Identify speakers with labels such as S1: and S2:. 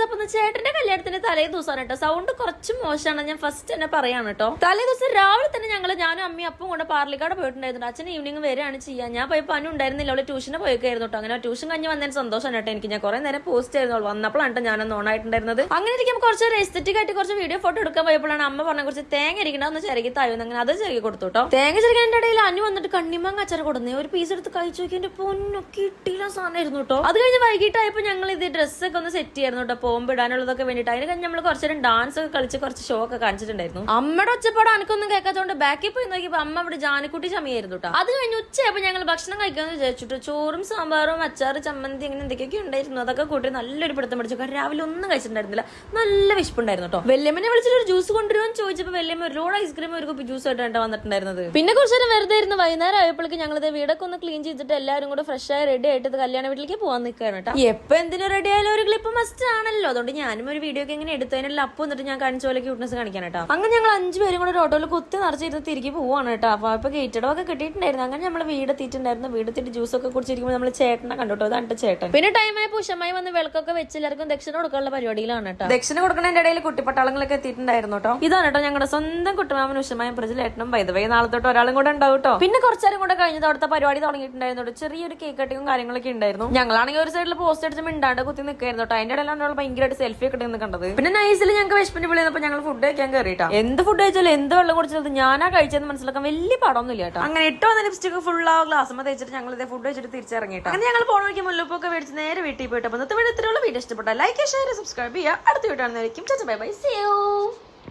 S1: Guys അപ്പൊ ചേട്ടന്റെ കല്യാണത്തിന്റെ തലേ ദിവസമാണ് കേട്ടോ. സൗണ്ട് കുറച്ച് മോശമാണ്. ഞാൻ ഫസ്റ്റ് തന്നെ പറയാണ് കേട്ടോ. തലേ ദിവസം രാവിലെ തന്നെ ഞങ്ങൾ ഞാനും അമ്മയും അപ്പം കൊണ്ട് പാർലിക്കാട് പോയിട്ടുണ്ടായിരുന്നു. അച്ഛൻ ഈവനിങ് വരെയാണ് ചെയ്യാൻ ഞാൻ പോയി പനി ഉണ്ടായിരുന്നില്ല. അവൾ ട്യൂഷന് പോയിക്കായിരുന്നു കേട്ടോ. അങ്ങനെ ട്യൂഷൻ കഴിഞ്ഞ് വന്നതിന് സന്തോഷമാണ് കേട്ടോ എനിക്ക്. ഞാൻ കുറെ നേരം പോസ്റ്റ് ആയിരുന്നു വന്നപ്പോഴാണ് ഞാൻ ഞാനൊന്ന് ഓണായിട്ടുണ്ടായിരുന്നത് അങ്ങനെ ഇരിക്കുമ്പോൾ കുറച്ച് എസ്തറ്റിക് ആയിട്ട് കുറച്ച് വീഡിയോ ഫോട്ടോ എടുക്കാൻ പോയപ്പോഴാണ് അമ്മ പറഞ്ഞ കുറച്ച് തേങ്ങ ഇരിക്കണം ഒന്ന് താഴ്ന്നു അങ്ങനെ അത് ചെറുകി കൊടുത്തു കേട്ടോ. തേങ്ങ ചെറുകാന്റെ ഇടയിൽ അനു വന്നിട്ട് കണ്ണിമാങ്ങ അച്ചാർ കൊടുന്നേ. ഒരു പീസ് എടുത്ത് കഴിച്ചു നോക്കി. എന്റെ പൊന്നൊക്കെ ഇട്ടില്ല സാധനമായിരുന്നു കേട്ടോ. അത് കഴിഞ്ഞ് വൈകിട്ടായപ്പോൾ ഞങ്ങൾ ഇത് ഡ്രസ്സൊക്കെ ഒന്ന് സെറ്റ് ചെയ്യായിരുന്നു കേട്ടോ. പോകുമ്പോൾ ഇടാനുള്ളതൊക്കെ വേണ്ടിയിട്ട്. അതിന് കഴിഞ്ഞ് നമ്മൾ കുറച്ച് നേരം ഡാൻസ് ഒക്കെ കളിച്ച് കുറച്ച് ഷോ ഒക്കെ കാണിച്ചിട്ടുണ്ടായിരുന്നു. അമ്മയുടെ ഒച്ചപ്പാട് അനക്കൊന്നും കേൾക്കാത്തതുകൊണ്ട് ബാക്കിൽ പോയി നോക്കിയപ്പോൾ അമ്മ അവിടെ ജാനക്കുട്ടി ചമയായിരുന്നു കേട്ടോ അത് കഴിഞ്ഞ് ഉച്ചയായപ്പോൾ ഞങ്ങൾ ഭക്ഷണം കഴിക്കാമെന്ന് വിചാരിച്ചിട്ട് ചോറും സാമ്പാറും അച്ചാറ് ചമ്മന്തി അങ്ങനെ എന്തൊക്കെയൊക്കെ ഉണ്ടായിരുന്നു. അതൊക്കെ കൂട്ടി നല്ലൊരു പിടുത്തം പിടിച്ചു. കാരണം രാവിലെ ഒന്നും കഴിച്ചിട്ടുണ്ടായിരുന്നില്ല. നല്ല വിശപ്പുണ്ടായിരുന്നു കേട്ടോ വെല്ലമ്മനെ വിളിച്ചിട്ട് ഒരു ജ്യൂസ് കൊണ്ടുവരുമെന്ന് ചോദിച്ചപ്പോൾ വെല്ലമ്മ ഒരു ലോഡ് ഐസ്ക്രീം ഒരു കുപ്പി ജ്യൂസ് ആയിട്ടാണ് വന്നിട്ടുണ്ടായിരുന്നത്. പിന്നെ കുറച്ച് നേരം വെറുതെ ഇരുന്ന് വൈകുന്നേരം ആയപ്പോഴേക്ക് ഞങ്ങൾ വീടൊക്കെ ഒന്ന് ക്ലീൻ ചെയ്തിട്ട് എല്ലാവരും കൂടെ ഫ്രഷ് ആയി റെഡി ആയിട്ട് കല്യാണ വീട്ടിലേക്ക് പോകാൻ നിൽക്കുകയാണ് കേട്ടോ എപ്പോൾ എന്തിനും റെഡി ആയാലും ഒരു ക്ലിപ്പ് മസ്റ്റ് ആണല്ലോ. അതുകൊണ്ട് ഞാനും ഒരു വീഡിയോ ഒക്കെ ഇങ്ങനെ എടുത്തതിനെല്ലാം. അപ്പം എന്നിട്ട് ഞാൻ കാണിച്ച പോലെ ക്യൂട്ട്നസ് കാണിക്കാൻ കേട്ടോ. അങ്ങനെ ഞങ്ങൾ അഞ്ച് പേരും കൂടെ ഒരു ഓട്ടോയിൽ കുത്തി നിറച്ചിരുന്ന് തിരികെ പോവാണ് കേട്ടോ. അപ്പോൾ ഇപ്പോൾ ഗേറ്റഡോ ഒക്കെ കിട്ടിയിട്ടുണ്ടായിരുന്നു. അങ്ങനെ നമ്മൾ വീട് എത്തിയിട്ടുണ്ടായിരുന്നു. വീട് എത്തിയിട്ട് ജ്യൂസ് ഒക്കെ കുടിച്ചിരിക്കുമ്പോൾ നമ്മൾ ചേട്ടനെ കണ്ടോട്ടോ അതാണ് ചേട്ടൻ. പിന്നെ ടൈമായി പുഷമായി വന്ന് വിളക്കൊക്കെ വെച്ച് എല്ലാവർക്കും ദക്ഷിണ കൊടുക്കാനുള്ള പരിപാടിയിലാണ് കേട്ടോ. ദക്ഷിണ കൊടുക്കുന്നതിന്റെ ഇടയിൽ കുട്ടിപ്പട്ടാളങ്ങളൊക്കെ എത്തിയിട്ടുണ്ടായിരുന്നു കേട്ടോ. ഇതാണ് കേട്ടോ ഞങ്ങളുടെ സ്വന്തം കുട്ടുമാമൻ ഉഷമായും പ്രജലേട്ടനും വൈദവൈ നാളെ തൊട്ട് ഒരാളും കൂടെ ഉണ്ടാവും കേട്ടോ പിന്നെ കുറച്ചേരം കൂടെ കഴിഞ്ഞത് അവിടുത്തെ പരിപാടി തുടങ്ങിയിട്ടുണ്ടായിരുന്നു. ചെറിയൊരു കേക്ക് കട്ടിങ്ങും കാര്യങ്ങളൊക്കെ ഉണ്ടായിരുന്നു. ഞങ്ങളാണെങ്കിൽ ഒരു സൈഡിൽ പോസ്റ്റ് അടിച്ച് മിണ്ടാണ്ട് കുത്തി നിൽക്കായിരുന്നു കേട്ടോ അതിന്റെ ഇടയിലാണ് അവൾ ഭയങ്കരമായിട്ട് സെൽഫി ഒക്കെ എടുക്കുന്നത് കണ്ടത്. പിന്നെ നൈസിൽ ഞങ്ങൾക്ക് വിശപ്പിന് വിളിയപ്പോൾ ഞങ്ങൾ ഫുഡ് കഴിക്കാൻ കയറിയിട്ടാ എന്ത് ഫുഡ് കഴിച്ചാലും എന്ത് വെള്ളം കുടിച്ചാലും ഞാനാ കഴിച്ചതെന്ന് മനസ്സിലാക്കാൻ വലിയ പാടൊന്നുമില്ല കേട്ടോ. അങ്ങനെ ഇട്ടോ വന്ന ലിപ്സ്റ്റിക് ഫുൾ ആ ഗ്ലാസ് തേച്ചിട്ട് ഞങ്ങൾ ഇതേ ഫുഡ് വെച്ചിട്ട് തിരിച്ചിറങ്ങിയിട്ട് അങ്ങനെ ഞങ്ങൾ പോണ വഴിക്ക് മുല്ലപ്പൊക്കെ മേടിച്ച് നേരെ വീട്ടിൽ പോയിട്ട്. അപ്പോൾ ഇന്നത്തെ വീഡിയോ ഇത്രയുള്ള വീഡിയോ ഇഷ്ടപ്പെട്ട ലൈക്ക് ഷെയർ സബ്സ്ക്രൈബ് ചെയ്യുക. അടുത്ത video കാണുന്നതായിരിക്കും. Bye bye see you